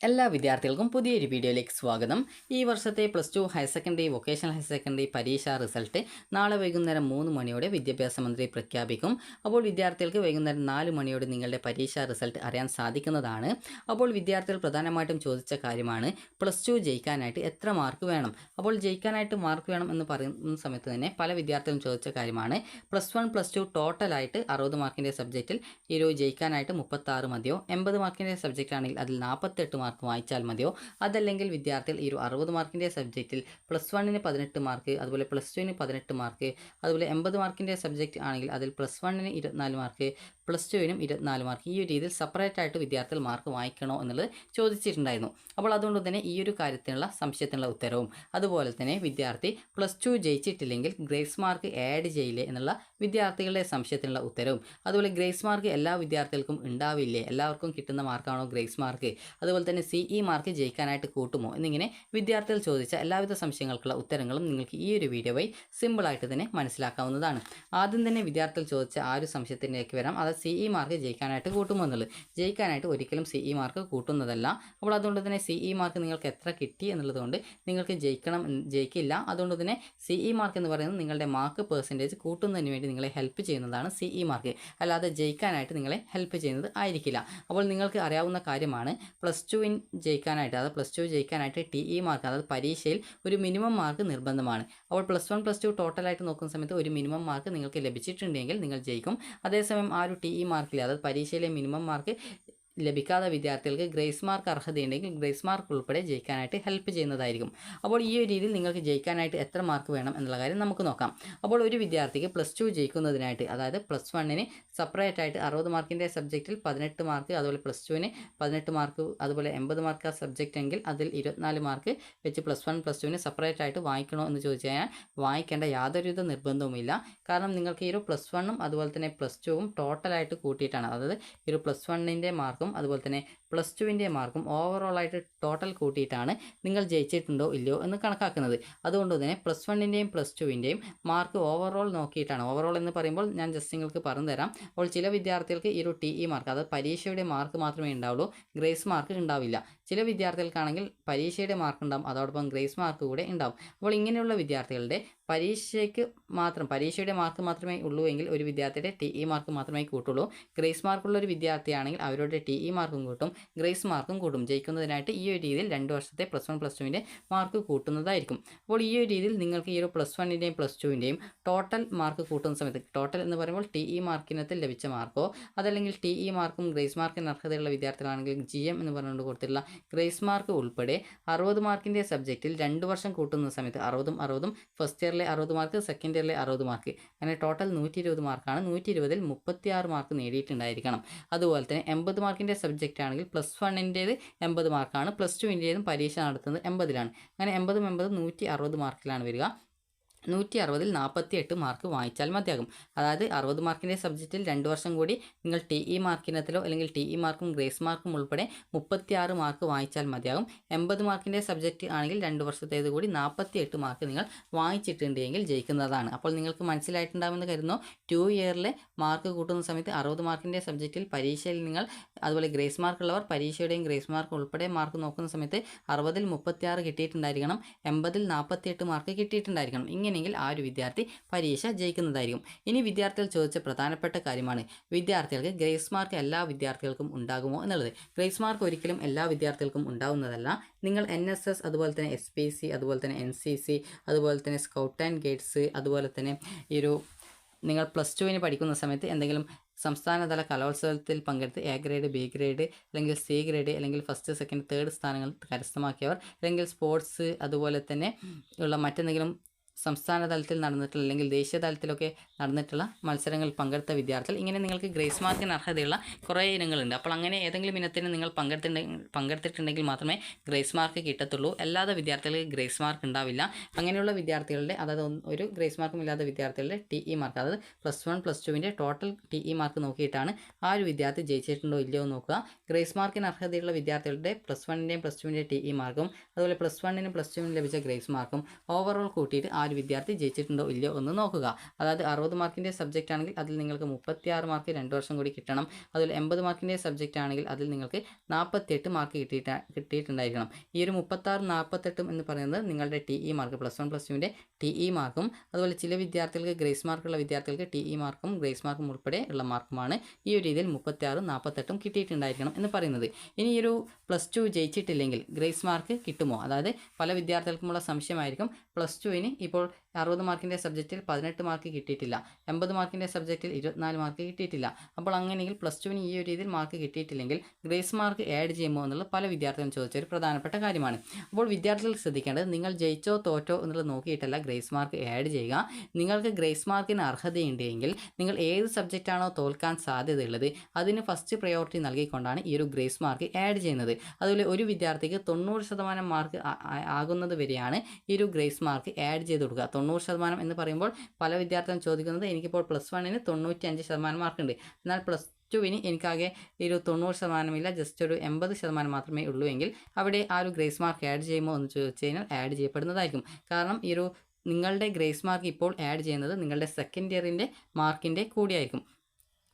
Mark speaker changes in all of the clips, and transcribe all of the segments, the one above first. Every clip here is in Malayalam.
Speaker 1: എല്ലാ വിദ്യാർത്ഥികൾക്കും പുതിയൊരു വീഡിയോയിലേക്ക് സ്വാഗതം. ഈ വർഷത്തെ plus two higher secondary vocational higher secondary പരീക്ഷാ റിസൾട്ട് നാളെ വൈകുന്നേരം മൂന്ന് മണിയോടെ വിദ്യാഭ്യാസ മന്ത്രി പ്രഖ്യാപിക്കും. അപ്പോൾ വിദ്യാർത്ഥികൾക്ക് വൈകുന്നേരം നാല് മണിയോടെ നിങ്ങളുടെ പരീക്ഷാ റിസൾട്ട് അറിയാൻ സാധിക്കുന്നതാണ്. അപ്പോൾ വിദ്യാർത്ഥികൾ പ്രധാനമായിട്ടും ചോദിച്ച കാര്യമാണ് പ്ലസ് ടു ജയിക്കാനായിട്ട് എത്ര മാർക്ക് വേണം? അപ്പോൾ ജയിക്കാനായിട്ട് മാർക്ക് വേണം എന്ന് പറയുന്ന സമയത്ത് തന്നെ പല വിദ്യാർത്ഥികളും ചോദിച്ച കാര്യമാണ് പ്ലസ് വൺ പ്ലസ് ടു ടോട്ടലായിട്ട് അറുപത് മാർക്കിന്റെ സബ്ജക്റ്റിൽ ഈ ജയിക്കാനായിട്ട് മുപ്പത്താറ് മതിയോ? എൺപത് മാർക്കിന്റെ സബ്ജക്റ്റ് ആണെങ്കിൽ അതിൽ നാൽപ്പത്തെട്ട് മാർക്ക് വായിച്ചാൽ മതിയോ? അതല്ലെങ്കിൽ വിദ്യാർത്ഥികൾ ഈ ഒരു അറുപത് മാർക്കിന്റെ സബ്ജക്റ്റിൽ പ്ലസ് വണ്ണിന് പതിനെട്ട് മാർക്ക് അതുപോലെ പ്ലസ് ടുവിന് പതിനെട്ട് മാർക്ക് അതുപോലെ എൺപത് മാർക്കിന്റെ സബ്ജക്റ്റ് ആണെങ്കിൽ അതിൽ പ്ലസ് വണ്ണിന് ഇരുപത്തിനാല് മാർക്ക് പ്ലസ് ടുവിനും ഇരുപത്തിനാല് മാർക്ക് ഈ ഒരു രീതിയിൽ സെപ്പറേറ്റ് ആയിട്ട് വിദ്യാർത്ഥികൾ മാർക്ക് വാങ്ങിക്കണോ എന്നുള്ളത് ചോദിച്ചിട്ടുണ്ടായിരുന്നു. അപ്പോൾ അതുകൊണ്ട് തന്നെ ഈ ഒരു കാര്യത്തിനുള്ള സംശയത്തിനുള്ള ഉത്തരവും. അതുപോലെ തന്നെ വിദ്യാർത്ഥി പ്ലസ് ടു ജയിച്ചിട്ടില്ലെങ്കിൽ ഗ്രേസ് മാർക്ക് ആഡ് ചെയ്യില്ലേ എന്നുള്ള വിദ്യാർത്ഥികളുടെ സംശയത്തിനുള്ള ഉത്തരവും. അതുപോലെ ഗ്രേസ് മാർക്ക് എല്ലാ വിദ്യാർത്ഥികൾക്കും ഉണ്ടാവില്ലേ? എല്ലാവർക്കും കിട്ടുന്ന മാർക്കാണോ ഗ്രേസ് മാർക്ക് അതുപോലെ തന്നെ സി ഇ മാർക്ക് ജയിക്കാനായിട്ട് കൂട്ടുമോ എന്നിങ്ങനെ വിദ്യാർത്ഥികൾ ചോദിച്ച എല്ലാവിധ സംശയങ്ങൾക്കുള്ള ഉത്തരങ്ങളും നിങ്ങൾക്ക് ഈ ഒരു വീഡിയോ വഴി സിമ്പിളായിട്ട് തന്നെ മനസ്സിലാക്കാവുന്നതാണ്. ആദ്യം തന്നെ വിദ്യാർത്ഥികൾ ചോദിച്ച ആ ഒരു സംശയത്തിലേക്ക് വരാം. അത് സി ഇ മാർക്ക് ജയിക്കാനായിട്ട് കൂട്ടുമോ എന്നുള്ളത്. ജയിക്കാനായിട്ട് ഒരിക്കലും സി ഇ മാർക്ക് കൂട്ടുന്നതല്ല. അപ്പോൾ അതുകൊണ്ട് തന്നെ സി ഇ മാർക്ക് നിങ്ങൾക്ക് എത്ര കിട്ടി എന്നുള്ളതുകൊണ്ട് നിങ്ങൾക്ക് ജയിക്കണം ജയിക്കില്ല. അതുകൊണ്ട് തന്നെ സി ഇ മാർക്ക് എന്ന് പറയുന്നത് നിങ്ങളുടെ മാർക്ക് പെർസെന്റേജ് കൂട്ടുന്നതിന് വേണ്ടി നിങ്ങളെ ഹെൽപ്പ് ചെയ്യുന്നതാണ് സി ഇ മാർക്ക്. അല്ലാതെ ജയിക്കാനായിട്ട് നിങ്ങളെ ഹെൽപ്പ് ചെയ്യുന്നത് ആയിരിക്കില്ല. അപ്പോൾ നിങ്ങൾക്ക് അറിയാവുന്ന കാര്യമാണ്. പ്ലസ് ടുവിൻ ജയിക്കാനായിട്ട് അതായത് പ്ലസ് ടു ജയിക്കാനായിട്ട് ടി ഇ മാർക്ക് അതായത് പരീക്ഷയിൽ ഒരു മിനിമം മാർക്ക് നിർബന്ധമാണ്. അപ്പോൾ പ്ലസ് വൺ പ്ലസ് ടു ടോട്ടലായിട്ട് നോക്കുന്ന സമയത്ത് ഒരു മിനിമം മാർക്ക് നിങ്ങൾക്ക് ലഭിച്ചിട്ടുണ്ടെങ്കിൽ നിങ്ങൾ ജയിക്കും. അതേസമയം ആ ഒരു ടി ഇ മാർക്കിൽ അതായത് പരീക്ഷയിലെ മിനിമം മാർക്ക് ലഭിക്കാത്ത വിദ്യാർത്ഥികൾക്ക് ഗ്രേസ് മാർക്ക് അർഹതയുണ്ടെങ്കിൽ ഗ്രേസ് മാർക്ക് ഉൾപ്പെടെ ജയിക്കാനായിട്ട് ഹെൽപ്പ് ചെയ്യുന്നതായിരിക്കും. അപ്പോൾ ഈ ഒരു രീതിയിൽ നിങ്ങൾക്ക് ജയിക്കാനായിട്ട് എത്ര മാർക്ക് വേണം എന്നുള്ള കാര്യം നമുക്ക് നോക്കാം. അപ്പോൾ ഒരു വിദ്യാർത്ഥിക്ക് പ്ലസ് ടു ജയിക്കുന്നതിനായിട്ട് അതായത് പ്ലസ് വണ്ണിന് സെപ്പറേറ്റ് ആയിട്ട് അറുപത് മാർക്കിന്റെ സബ്ജക്റ്റിൽ പതിനെട്ട് മാർക്ക് അതുപോലെ പ്ലസ് ടുവിന് പതിനെട്ട് മാർക്ക് അതുപോലെ എൺപത് മാർക്ക് ആ സബ്ജക്റ്റ് എങ്കിൽ അതിൽ ഇരുപത്തിനാല് മാർക്ക് വെച്ച് പ്ലസ് വൺ പ്ലസ് ടുവിന് സെപ്പറേറ്റ് ആയിട്ട് വായിക്കണോ എന്ന് ചോദിച്ചു കഴിഞ്ഞാൽ വായിക്കേണ്ട യാതൊരുവിധ നിർബന്ധവുമില്ല. കാരണം നിങ്ങൾക്ക് ഈ ഒരു പ്ലസ് വണ്ണും അതുപോലെ തന്നെ പ്ലസ് ടുവും ടോട്ടലായിട്ട് കൂട്ടിയിട്ടാണ്. അതായത് ഈ ഒരു പ്ലസ് വണ്ണിന്റെ മാർക്കും അതുപോലെ തന്നെ പ്ലസ് ടുവിന്റെ മാർക്കും ഓവറോൾ ആയിട്ട് ടോട്ടൽ കൂട്ടിയിട്ടാണ് നിങ്ങൾ ജയിച്ചിട്ടുണ്ടോ ഇല്ലയോ എന്ന് കണക്കാക്കുന്നത്. അതുകൊണ്ട് തന്നെ പ്ലസ് വണ്ണിന്റെയും പ്ലസ് ടുവിന്റെയും മാർക്ക് ഓവറോൾ നോക്കിയിട്ടാണ്. ഓവറോൾ എന്ന് പറയുമ്പോൾ ഞാൻ ജസ്റ്റ് നിങ്ങൾക്ക് പറഞ്ഞു തരാം. അപ്പോൾ ചില വിദ്യാർത്ഥികൾക്ക് ഈ ഒരു ടി ഇ മാർക്ക് അതായത് പരീക്ഷയുടെ മാർക്ക് മാത്രമേ ഉണ്ടാവുള്ളൂ ഗ്രേസ് മാർക്ക് ഉണ്ടാവില്ല. ചില വിദ്യാർത്ഥികൾക്കാണെങ്കിൽ പരീക്ഷയുടെ മാർക്ക് ഉണ്ടാവും അതോടൊപ്പം ഗ്രേസ് മാർക്ക് കൂടെ ഉണ്ടാവും. അപ്പോൾ ഇങ്ങനെയുള്ള വിദ്യാർത്ഥികളുടെ പരീക്ഷയ്ക്ക് മാത്രം പരീക്ഷയുടെ മാർക്ക് മാത്രമേ ഉള്ളൂ എങ്കിൽ ഒരു വിദ്യാർത്ഥിയുടെ ടി ഇ മാർക്ക് മാത്രമേ കൂട്ടുള്ളൂ. ഗ്രേസ് മാർക്കുള്ള ഒരു വിദ്യാർത്ഥിയാണെങ്കിൽ അവരുടെ ടി ഇ മാർക്കും കൂട്ടും. ഗ്രേസ് മാർക്കും കൂടും. ജയിക്കുന്നതിനായിട്ട് ഈ ഒരു രീതിയിൽ രണ്ട് വർഷത്തെ പ്ലസ് വൺ പ്ലസ് ടുവിന്റെ മാർക്ക് കൂട്ടുന്നതായിരിക്കും. അപ്പോൾ ഈ ഒരു രീതിയിൽ നിങ്ങൾക്ക് ഈ ഒരു പ്ലസ് വണ്ണിന്റെയും പ്ലസ് ടുവിന്റെയും ടോട്ടൽ മാർക്ക് കൂട്ടുന്ന സമയത്ത് ടോട്ടൽ എന്ന് പറയുമ്പോൾ ടി ഇ മാർക്കിനത്തിൽ ലഭിച്ച മാർക്കോ അതല്ലെങ്കിൽ ടി ഇ മാർക്കും ഗ്രേസ് മാർക്കിന് അർഹതയുള്ള വിദ്യാർത്ഥികളാണെങ്കിൽ ജി എം എന്ന് പറഞ്ഞുകൊണ്ട് കൊടുത്തിട്ടുള്ള ഗ്രേസ് മാർക്ക് ഉൾപ്പെടെ അറുപത് മാർക്കിന്റെ സബ്ജക്റ്റിൽ രണ്ട് വർഷം കൂട്ടുന്ന സമയത്ത് അറുപതും അറുപതും ഫസ്റ്റ് ഇയറിലെ അറുപത് മാർക്ക് സെക്കൻഡ് ഇയറിലെ അറുപത് മാർക്ക് അങ്ങനെ ടോട്ടൽ നൂറ്റി ഇരുപത് മാർക്കാണ് നൂറ്റി ഇരുപതിൽ മുപ്പത്തിയാറ് മാർക്ക് നേടിയിട്ടുണ്ടായിരിക്കണം. അതുപോലെ തന്നെ എൺപത് മാർക്കിന്റെ സബ്ജക്റ്റ് ആണെങ്കിൽ പ്ലസ് വണ്ണിന്റേത് എൺപത് മാർക്കാണ് പ്ലസ് ടുവിന്റേതും പരീക്ഷ നടത്തുന്നത് എൺപതിലാണ്. അങ്ങനെ എൺപതും എൺപതും നൂറ്റി അറുപത് മാർക്കിലാണ് വരിക. നൂറ്റി അറുപതിൽ നാൽപ്പത്തി എട്ട് മാർക്ക് വാങ്ങിച്ചാൽ മതിയാകും. അതായത് അറുപത് മാർക്കിന്റെ സബ്ജക്റ്റിൽ രണ്ട് വർഷം കൂടി നിങ്ങൾ ടി ഇ മാർക്കിനത്തിലോ അല്ലെങ്കിൽ ടി ഇ മാർക്കും ഗ്രേസ് മാർക്കും ഉൾപ്പെടെ മുപ്പത്തി ആറ് മാർക്ക് വാങ്ങിച്ചാൽ മതിയാകും. എൺപത് മാർക്കിന്റെ സബ്ജക്റ്റ് ആണെങ്കിൽ രണ്ട് വർഷത്തേത് കൂടി നാൽപ്പത്തി എട്ട് മാർക്ക് നിങ്ങൾ വാങ്ങിച്ചിട്ടുണ്ടെങ്കിൽ ജയിക്കുന്നതാണ്. അപ്പോൾ നിങ്ങൾക്ക് മനസ്സിലായിട്ടുണ്ടാകുമെന്ന് കരുതുന്നു. ടു ഇയറിലെ മാർക്ക് കൂട്ടുന്ന സമയത്ത് അറുപത് മാർക്കിന്റെ സബ്ജക്റ്റിൽ പരീക്ഷയിൽ നിങ്ങൾ അതുപോലെ ഗ്രേസ് മാർക്കുള്ളവർ പരീക്ഷയുടെയും ഗ്രേസ് മാർക്ക് ഉൾപ്പെടെ മാർക്ക് നോക്കുന്ന സമയത്ത് അറുപതിൽ മുപ്പത്തി ആറ് കിട്ടിയിട്ടുണ്ടായിരിക്കണം. എൺപതിൽ നാൽപ്പത്തിയെട്ട് മാർക്ക് കിട്ടിയിട്ടുണ്ടായിരിക്കണം. ഇങ്ങനെയെങ്കിൽ ആ ഒരു വിദ്യാർത്ഥി പരീക്ഷ ജയിക്കുന്നതായിരിക്കും. ഇനി വിദ്യാർത്ഥികൾ ചോദിച്ച പ്രധാനപ്പെട്ട കാര്യമാണ്. വിദ്യാർത്ഥികൾക്ക് ഗ്രേസ് മാർക്ക് എല്ലാ വിദ്യാർത്ഥികൾക്കും ഉണ്ടാകുമോ എന്നുള്ളത്. ഗ്രേസ് മാർക്ക് ഒരിക്കലും എല്ലാ വിദ്യാർത്ഥികൾക്കും ഉണ്ടാകുന്നതല്ല നിങ്ങൾ എൻ എസ് എസ് അതുപോലെ തന്നെ എസ് പി സി അതുപോലെ തന്നെ എൻ സി സി അതുപോലെ തന്നെ സ്കൗട്ട് ആൻഡ് ഗൈഡ്സ് അതുപോലെ തന്നെ ഈ ഒരു നിങ്ങൾ പ്ലസ് ടുവിന് പഠിക്കുന്ന സമയത്ത് എന്തെങ്കിലും സംസ്ഥാനതല കലോത്സവത്തിൽ പങ്കെടുത്ത് എ ഗ്രേഡ് ബി ഗ്രേഡ് അല്ലെങ്കിൽ സി ഗ്രേഡ് അല്ലെങ്കിൽ ഫസ്റ്റ് സെക്കൻഡ് തേർഡ് സ്ഥാനങ്ങൾ കരസ്ഥമാക്കിയവർ അല്ലെങ്കിൽ സ്പോർട്സ് അതുപോലെ തന്നെ ഉള്ള മറ്റെന്തെങ്കിലും സംസ്ഥാന തലത്തിൽ നടന്നിട്ടുള്ള അല്ലെങ്കിൽ ദേശീയ തലത്തിലൊക്കെ നടന്നിട്ടുള്ള മത്സരങ്ങളിൽ പങ്കെടുത്ത വിദ്യാർത്ഥികൾ. ഇങ്ങനെ നിങ്ങൾക്ക് ഗ്രേസ് മാർക്കിന് അർഹതയുള്ള കുറേ ഇനങ്ങളുണ്ട്. അപ്പോൾ അങ്ങനെ ഏതെങ്കിലും ഇനത്തിന് നിങ്ങൾ പങ്കെടുത്തിട്ടുണ്ടെങ്കിൽ പങ്കെടുത്തിട്ടുണ്ടെങ്കിൽ മാത്രമേ ഗ്രേസ് മാർക്ക് കിട്ടത്തുള്ളൂ. അല്ലാതെ വിദ്യാർത്ഥികൾക്ക് ഗ്രേസ് മാർക്ക് ഉണ്ടാവില്ല. അങ്ങനെയുള്ള വിദ്യാർത്ഥികളുടെ അതായത് ഒരു ഗ്രേസ് മാർക്കും ഇല്ലാത്ത വിദ്യാർത്ഥികളുടെ ടി ഇ മാർക്ക് അതായത് പ്ലസ് വൺ പ്ലസ് ടുവിന്റെ ടോട്ടൽ ടി ഇ മാർക്ക് നോക്കിയിട്ടാണ് ആ ഒരു വിദ്യാർത്ഥി ജയിച്ചിട്ടുണ്ടോ ഇല്ലയോ നോക്കുക. ഗ്രേസ് മാർക്കിന് അർഹതയുള്ള വിദ്യാർത്ഥികളുടെ പ്ലസ് വണ്ണിന്റെയും പ്ലസ് ടുവിന്റെ ടി ഇ മാർക്കും അതുപോലെ പ്ലസ് വണ്ണിനും പ്ലസ് ടുവിനും ലഭിച്ച ഗ്രേസ് മാർക്കും ഓവറോൾ കൂട്ടിയിട്ട് ആ ഒരു വിദ്യാർത്ഥി ജയിച്ചിട്ടുണ്ടോ ഇല്ലയോ ഒന്ന് നോക്കുക. അതായത് അറുപത് മാർക്കിന്റെ സബ്ജക്റ്റ് ആണെങ്കിൽ അതിൽ നിങ്ങൾക്ക് മുപ്പത്തിയാറ് മാർക്ക് രണ്ട് വർഷം കൂടി കിട്ടണം. അതിൽ എൺപത് മാർക്കിന്റെ സബ്ജക്റ്റ് ആണെങ്കിൽ അതിൽ നിങ്ങൾക്ക് നാൽപ്പത്തെട്ട് മാർക്ക് കിട്ടിയിട്ട് കിട്ടിയിട്ടുണ്ടായിരിക്കണം. ഈ ഒരു മുപ്പത്താറ് നാൽപ്പത്തെട്ടും എന്ന് പറയുന്നത് നിങ്ങളുടെ T E mark plus one plus ടുവിന്റെ ടി ഇ മാർക്കും അതുപോലെ ചില വിദ്യാർത്ഥികൾക്ക് ഗ്രേസ് മാർക്കുള്ള വിദ്യാർത്ഥികൾക്ക് ടി ഇ മാർക്കും ഗ്രേസ് മാർക്കും ഉൾപ്പെടെ ഉള്ള മാർക്കുമാണ് ഈ ഒരു രീതിയിൽ മുപ്പത്തിയാറ് നാൽപ്പത്തെട്ടും കിട്ടിയിട്ടുണ്ടായിരിക്കണം എന്ന് പറയുന്നത്. ഇനി ഒരു പ്ലസ് ടു ജയിച്ചിട്ടില്ലെങ്കിൽ ഗ്രേസ് മാർക്ക് കിട്ടുമോ? അതായത് പല വിദ്യാർത്ഥികൾക്കുമുള്ള സംശയമായിരിക്കും. പ്ലസ് ടുവിന് ഇപ്പോൾ people അറുപത് മാർക്കിന്റെ സബ്ജക്റ്റിൽ പതിനെട്ട് മാർക്ക് കിട്ടിയിട്ടില്ല എൺപത് മാർക്കിന്റെ സബ്ജക്റ്റിൽ ഇരുപത്തിനാല് മാർക്ക് കിട്ടിയിട്ടില്ല. അപ്പോൾ അങ്ങനെയെങ്കിൽ പ്ലസ് ടുവിന് ഈ ഒരു രീതിയിൽ മാർക്ക് കിട്ടിയിട്ടില്ലെങ്കിൽ ഗ്രേസ് മാർക്ക് ആഡ് ചെയ്യുമോ എന്നുള്ളത് പല വിദ്യാർത്ഥികളും ചോദിച്ച ഒരു പ്രധാനപ്പെട്ട കാര്യമാണ്. അപ്പോൾ വിദ്യാർത്ഥികൾ ശ്രദ്ധിക്കേണ്ടത് നിങ്ങൾ ജയിച്ചോ തോറ്റോ എന്നുള്ളത് നോക്കിയിട്ടല്ല ഗ്രേസ് മാർക്ക് ആഡ് ചെയ്യുക. നിങ്ങൾക്ക് ഗ്രേസ് മാർക്കിന് അർഹതയുണ്ടെങ്കിൽ നിങ്ങൾ ഏത് സബ്ജക്റ്റാണോ തോൽക്കാൻ സാധ്യതയുള്ളത് അതിന് ഫസ്റ്റ് പ്രയോറിറ്റി നൽകിക്കൊണ്ടാണ് ഈ ഒരു ഗ്രേസ് മാർക്ക് ആഡ് ചെയ്യുന്നത്. അതുപോലെ ഒരു വിദ്യാർത്ഥിക്ക് തൊണ്ണൂറ് ശതമാനം മാർക്ക് ആകുന്നത് വരെയാണ് ഈ ഒരു ഗ്രേസ് മാർക്ക് ആഡ് ചെയ്ത് കൊടുക്കുക. തൊണ്ണൂറ് ശതമാനം എന്ന് പറയുമ്പോൾ പല വിദ്യാർത്ഥികളും ചോദിക്കുന്നത് എനിക്കിപ്പോൾ പ്ലസ് വണ്ണിന് തൊണ്ണൂറ്റി അഞ്ച് ശതമാനം മാർക്കുണ്ട് എന്നാൽ പ്ലസ് ടുവിന് എനിക്കാകെ ഒരു തൊണ്ണൂറ് ശതമാനമില്ല ജസ്റ്റ് ഒരു എൺപത് ശതമാനം മാത്രമേ ഉള്ളൂ എങ്കിൽ അവിടെ ആ ഒരു ഗ്രേസ് മാർക്ക് ആഡ് ചെയ്യുമോ എന്ന് ചോദിച്ചു കഴിഞ്ഞാൽ ആഡ് ചെയ്യപ്പെടുന്നതായിരിക്കും. കാരണം ഈ ഒരു നിങ്ങളുടെ ഗ്രേസ് മാർക്ക് ഇപ്പോൾ ആഡ് ചെയ്യുന്നത് നിങ്ങളുടെ സെക്കൻഡ് ഇയറിന്റെ മാർക്കിന്റെ കൂടിയായിരിക്കും.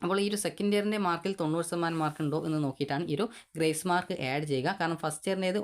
Speaker 1: അപ്പോൾ ഈ ഒരു സെക്കൻഡ് ഇയറിന്റെ മാർക്കിൽ തൊണ്ണൂറ് ശതമാനം മാർക്ക് ഉണ്ടോ എന്ന് നോക്കിയിട്ടാണ് ഈ ഒരു ഗ്രേസ് മാർക്ക് ആഡ് ചെയ്യുക. കാരണം ഫസ്റ്റ് ഇയറിന്റേത്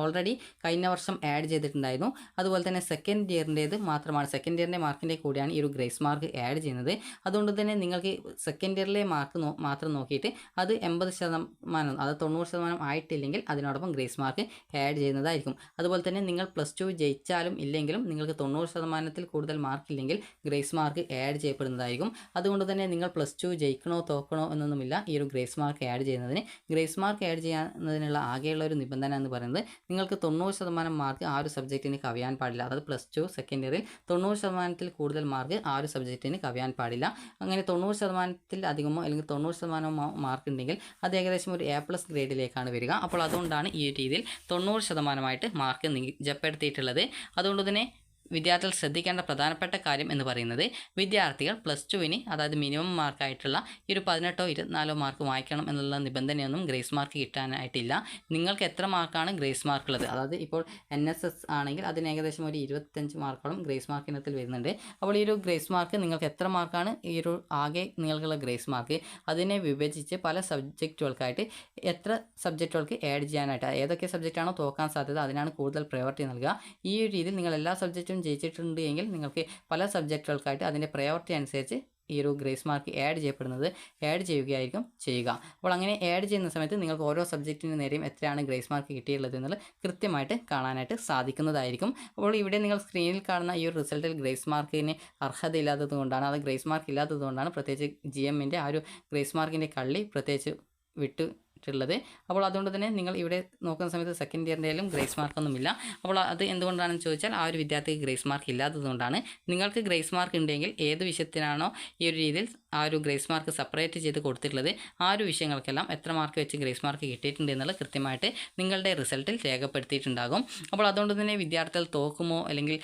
Speaker 1: ഓൾറെഡി കഴിഞ്ഞ വർഷം ആഡ് ചെയ്തിട്ടുണ്ടായിരുന്നു. അതുപോലെ തന്നെ സെക്കൻഡ് ഇയറിന്റേത് മാത്രമാണ്. സെക്കൻഡ് ഇയറിന്റെ മാർക്കിന്റെ കൂടിയാണ് ഈ ഒരു ഗ്രേസ് മാർക്ക് ആഡ് ചെയ്യുന്നത്. അതുകൊണ്ട് തന്നെ നിങ്ങൾക്ക് സെക്കൻഡ് ഇയറിലെ മാർക്ക് മാത്രം നോക്കിയിട്ട് അത് എൺപത് ശതമാനം അത് തൊണ്ണൂറ് ശതമാനം ആയിട്ടില്ലെങ്കിൽ അതിനോടൊപ്പം ഗ്രേസ് മാർക്ക് ആഡ് ചെയ്യുന്നതായിരിക്കും. അതുപോലെ തന്നെ നിങ്ങൾ പ്ലസ് ടു ജയിച്ചാലും ഇല്ലെങ്കിലും നിങ്ങൾക്ക് തൊണ്ണൂറ് ശതമാനത്തിൽ കൂടുതൽ മാർക്ക് ഇല്ലെങ്കിൽ ഗ്രേസ് മാർക്ക് ആഡ് ചെയ്യപ്പെടുന്നതായിരിക്കും. അതുകൊണ്ട് തന്നെ നിങ്ങൾ പ്ലസ് ടു ജയിക്കണോ തോക്കണോ എന്നൊന്നുമില്ല. ഈ ഒരു ഗ്രേസ് മാർക്ക് ആഡ് ചെയ്യുന്നതിന്. ഗ്രേസ് മാർക്ക് ആഡ് ചെയ്യുന്നതിനുള്ള ആകെയുള്ള ഒരു നിബന്ധന എന്ന് പറയുന്നത് നിങ്ങൾക്ക് തൊണ്ണൂറ് ശതമാനം മാർക്ക് ആ ഒരു സബ്ജക്റ്റിന് കവിയാൻ പാടില്ല. അതായത് പ്ലസ് ടു സെക്കൻഡ് ഇയറിൽ തൊണ്ണൂറ് ശതമാനത്തിൽ കൂടുതൽ മാർക്ക് ആ ഒരു സബ്ജക്റ്റിന് കവിയാൻ പാടില്ല. അങ്ങനെ തൊണ്ണൂറ് ശതമാനത്തിൽ അധികമോ അല്ലെങ്കിൽ തൊണ്ണൂറ് ശതമാനമോ മാർക്ക് ഉണ്ടെങ്കിൽ അത് ഏകദേശം ഒരു എ പ്ലസ് ഗ്രേഡിലേക്കാണ് വരിക. അപ്പോൾ അതുകൊണ്ടാണ് ഈ രീതിയിൽ തൊണ്ണൂറ് ശതമാനമായിട്ട് മാർക്ക് നിജപ്പെടുത്തിയിട്ടുള്ളത് അതുകൊണ്ട് തന്നെ വിദ്യാർത്ഥികൾ ശ്രദ്ധിക്കേണ്ട പ്രധാനപ്പെട്ട കാര്യം എന്ന് പറയുന്നത് വിദ്യാർത്ഥികൾ പ്ലസ് ടുവിന് അതായത് മിനിമം മാർക്കായിട്ടുള്ള ഈ ഒരു പതിനെട്ടോ ഇരുപത്തിനാലോ മാർക്ക് വായിക്കണം എന്നുള്ള നിബന്ധനയൊന്നും ഗ്രേസ് മാർക്ക് കിട്ടാനായിട്ടില്ല. നിങ്ങൾക്ക് എത്ര മാർക്കാണ് ഗ്രേസ് മാർക്ക് ഉള്ളത്? അതായത് ഇപ്പോൾ എൻ എസ് എസ് ആണെങ്കിൽ അതിന് ഏകദേശം ഒരു ഇരുപത്തഞ്ച് മാർക്കോളം ഗ്രേസ് മാർക്ക് ഇനത്തിൽ വരുന്നുണ്ട്. അപ്പോൾ ഈ ഒരു ഗ്രേസ് മാർക്ക് നിങ്ങൾക്ക് എത്ര മാർക്കാണ് ഈ ഒരു ആകെ നിങ്ങൾക്കുള്ള ഗ്രേസ് മാർക്ക് അതിനെ വിഭജിച്ച് പല സബ്ജക്റ്റുകൾക്കായിട്ട് എത്ര സബ്ജക്റ്റുകൾക്ക് ആഡ് ചെയ്യാനായിട്ട് ഏതൊക്കെ സബ്ജക്റ്റാണോ തോക്കാൻ സാധ്യത അതിനാണ് കൂടുതൽ പ്രയോറിറ്റി നൽകുക. ഈ ഒരു രീതിയിൽ നിങ്ങൾ എല്ലാ സബ്ജക്റ്റും ജയിച്ചിട്ടുണ്ട് എങ്കിൽ നിങ്ങൾക്ക് പല സബ്ജക്റ്റുകൾക്കായിട്ട് അതിന്റെ പ്രയോറിറ്റി അനുസരിച്ച് ഈ ഒരു ഗ്രേസ് മാർക്ക് ആഡ് ചെയ്യപ്പെടുന്നത് ആഡ് ചെയ്യുകയായിരിക്കും ചെയ്യുക. അപ്പോൾ അങ്ങനെ ആഡ് ചെയ്യുന്ന സമയത്ത് നിങ്ങൾക്ക് ഓരോ സബ്ജക്റ്റിന് നേരെയും എത്രയാണ് ഗ്രേസ് മാർക്ക് കിട്ടിയുള്ളത് എന്നുള്ളത് കൃത്യമായിട്ട് കാണാനായിട്ട് സാധിക്കുന്നതായിരിക്കും. അപ്പോൾ ഇവിടെ നിങ്ങൾ സ്ക്രീനിൽ കാണുന്ന ഈ ഒരു റിസൾട്ടിൽ ഗ്രേസ് മാർക്കിന് അർഹത ഇല്ലാത്തത് കൊണ്ടാണ് അത് ഗ്രേസ് മാർക്ക് ഇല്ലാത്തത് കൊണ്ടാണ് പ്രത്യേകിച്ച് ജി എമ്മിന്റെ ആ ഒരു ഗ്രേസ് മാർക്കിന്റെ കള്ളി പ്രത്യേകിച്ച് വിട്ട് ുള്ളത് അപ്പോൾ അതുകൊണ്ട് തന്നെ നിങ്ങൾ ഇവിടെ നോക്കുന്ന സമയത്ത് സെക്കൻഡ് ഇയറിന്റെയിലും ഗ്രേസ് മാർക്കൊന്നുമില്ല അപ്പോൾ അത് എന്തുകൊണ്ടാണെന്ന് ചോദിച്ചാൽ ആ ഒരു വിദ്യാർത്ഥിക്ക് ഗ്രേസ് മാർക്ക് ഇല്ലാത്തതുകൊണ്ടാണ്. നിങ്ങൾക്ക് ഗ്രേസ് മാർക്ക് ഉണ്ടെങ്കിൽ ഏത് വിഷയത്തിനാണോ ഈ ഒരു രീതിയിൽ ആ ഒരു ഗ്രേസ് മാർക്ക് സെപ്പറേറ്റ് ചെയ്ത് കൊടുത്തിട്ടുള്ളത് ആ ഒരു വിഷയങ്ങൾക്കെല്ലാം എത്ര മാർക്ക് വെച്ച് ഗ്രേസ് മാർക്ക് കിട്ടിയിട്ടുണ്ട് എന്നുള്ളത് കൃത്യമായിട്ട് നിങ്ങളുടെ റിസൾട്ടിൽ രേഖപ്പെടുത്തിയിട്ടുണ്ടാകും. അപ്പോൾ അതുകൊണ്ട് തന്നെ വിദ്യാർത്ഥികൾ തോക്കുമോ അല്ലെങ്കിൽ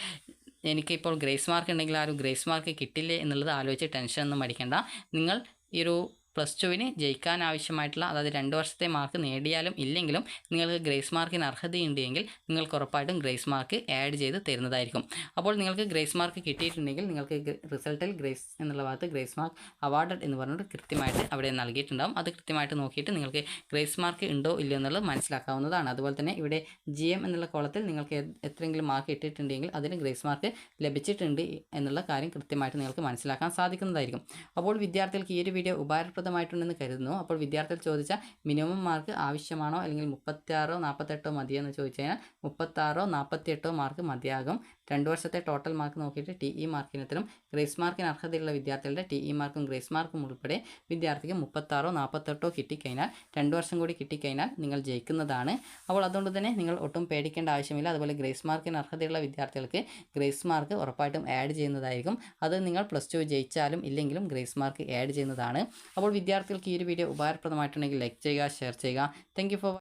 Speaker 1: എനിക്കിപ്പോൾ ഗ്രേസ് മാർക്ക് ഉണ്ടെങ്കിൽ ആ ഒരു ഗ്രേസ് മാർക്ക് കിട്ടില്ലേ എന്നുള്ളത് ആലോചിച്ച് ടെൻഷനൊന്നും അടിക്കേണ്ട. നിങ്ങൾ ഈ ഒരു പ്ലസ് ടുവിന് ജയിക്കാൻ ആവശ്യമായിട്ടുള്ള അതായത് രണ്ട് വർഷത്തെ മാർക്ക് നേടിയാലും ഇല്ലെങ്കിലും നിങ്ങൾക്ക് ഗ്രേസ് മാർക്കിന് അർഹതയുണ്ടെങ്കിൽ നിങ്ങൾക്ക് ഉറപ്പായിട്ടും ഗ്രേസ് മാർക്ക് ആഡ് ചെയ്ത് തരുന്നതായിരിക്കും. അപ്പോൾ നിങ്ങൾക്ക് ഗ്രേസ് മാർക്ക് കിട്ടിയിട്ടുണ്ടെങ്കിൽ നിങ്ങൾക്ക് റിസൾട്ടിൽ ഗ്രേസ് എന്നുള്ള ഭാഗത്ത് ഗ്രേസ് മാർക്ക് അവാർഡഡ് എന്ന് പറഞ്ഞിട്ട് കൃത്യമായിട്ട് അവിടെ നൽകിയിട്ടുണ്ടാകും അത് കൃത്യമായിട്ട് നോക്കിയിട്ട് നിങ്ങൾക്ക് ഗ്രേസ് മാർക്ക് ഉണ്ടോ ഇല്ലയോ എന്നുള്ളത് മനസ്സിലാക്കാവുന്നതാണ്. അതുപോലെ തന്നെ ഇവിടെ ജി എം എന്നുള്ള കോളത്തിൽ നിങ്ങൾക്ക് എത്രയെങ്കിലും മാർക്ക് ഇട്ടിട്ടുണ്ടെങ്കിൽ അതിന് ഗ്രേസ് മാർക്ക് ലഭിച്ചിട്ടുണ്ട് എന്നുള്ള കാര്യം കൃത്യമായിട്ട് നിങ്ങൾക്ക് മനസ്സിലാക്കാൻ സാധിക്കുന്നതായിരിക്കും. അപ്പോൾ വിദ്യാർത്ഥികൾക്ക് ഈ ഒരു വീഡിയോ ഉപകാരപ്രദം ഫലപ്രദമായിട്ടുണ്ടെന്ന് കരുതുന്നു. അപ്പോൾ വിദ്യാർത്ഥികൾ ചോദിച്ച മിനിമം മാർക്ക് ആവശ്യമാണോ അല്ലെങ്കിൽ മുപ്പത്തിയാറോ നാൽപ്പത്തെട്ടോ മതിയെന്ന് ചോദിച്ചു കഴിഞ്ഞാൽ മുപ്പത്താറോ നാൽപ്പത്തിയെട്ടോ മാർക്ക് മതിയാകും. രണ്ട് വർഷത്തെ ടോട്ടൽ മാർക്ക് നോക്കിയിട്ട് ടി ഇ മാർക്കിനത്തിലും ഗ്രേസ് മാർക്കിന് അർഹതയുള്ള വിദ്യാർത്ഥികളുടെ ടി ഇ മാർക്കും ഗ്രേസ് മാർക്കും ഉൾപ്പെടെ വിദ്യാർത്ഥിക്ക് മുപ്പത്താറോ നാൽപ്പത്തെട്ടോ കിട്ടിക്കഴിഞ്ഞാൽ രണ്ട് വർഷം കൂടി കിട്ടിക്കഴിഞ്ഞാൽ നിങ്ങൾ ജയിക്കുന്നതാണ്. അപ്പോൾ അതുകൊണ്ട് തന്നെ നിങ്ങൾ ഒട്ടും പേടിക്കേണ്ട ആവശ്യമില്ല. അതുപോലെ ഗ്രേസ് മാർക്കിന് അർഹതയുള്ള വിദ്യാർത്ഥികൾക്ക് ഗ്രേസ് മാർക്ക് ഉറപ്പായിട്ടും ആഡ് ചെയ്യുന്നതായിരിക്കും. അത് നിങ്ങൾ പ്ലസ് ടു ജയിച്ചാലും ഇല്ലെങ്കിലും ഗ്രേസ് മാർക്ക് ആഡ് ചെയ്യുന്നതാണ്. അപ്പോൾ വിദ്യാർത്ഥികൾക്ക് ഈ ഒരു വീഡിയോ ഉപകാരപ്രദമായിട്ടുണ്ടെങ്കിൽ ലൈക്ക് ചെയ്യുക ഷെയർ ചെയ്യുക. Thank for